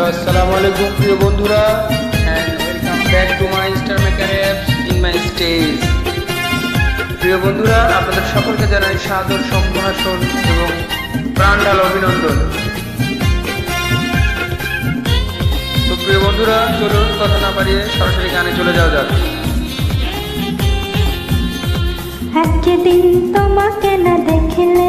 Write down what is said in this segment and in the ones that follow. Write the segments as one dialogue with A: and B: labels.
A: Hello আসসালামু আলাইকুম প্রিয় বন্ধুরা। অ্যান্ড প্রিয় বন্ধুরা, আপনাদের সকলকে জানাই সাদর সম্ভাষণ এবং প্রাণঢাল অভিনন্দন। তো প্রিয় বন্ধুরা, চলুন কথা না পারিয়ে সরাসরি গানে চলে যাওয়া যাক।
B: একদিন তোমাকে না দেখলে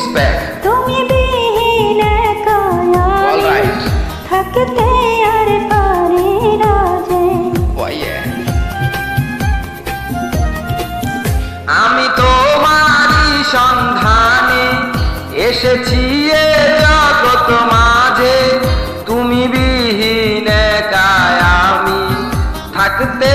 A: It's back.
B: তুমি বিহীন
A: All
B: কায়া
A: right.
B: থাকতে আর পারি না যে
A: yeah. আমি তোমারই সন্ধানে এসেছি এ জগৎ মাঝে তুমি বিহীন একাই আমি থাকতে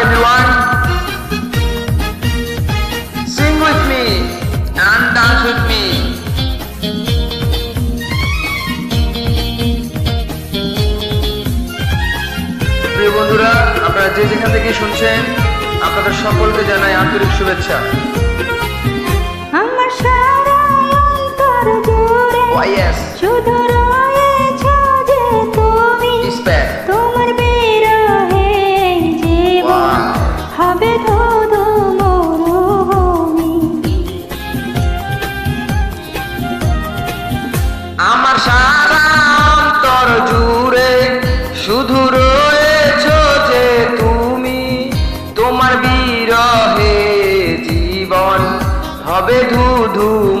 A: বন্ধুরা আপনারা যে যেখান থেকে শুনছেন আপনাদের সকলকে জানাই আন্তরিক শুভেচ্ছা।
B: আমার সারা অন্তর জুড়ে শুধু হবে ধু মরুভূমি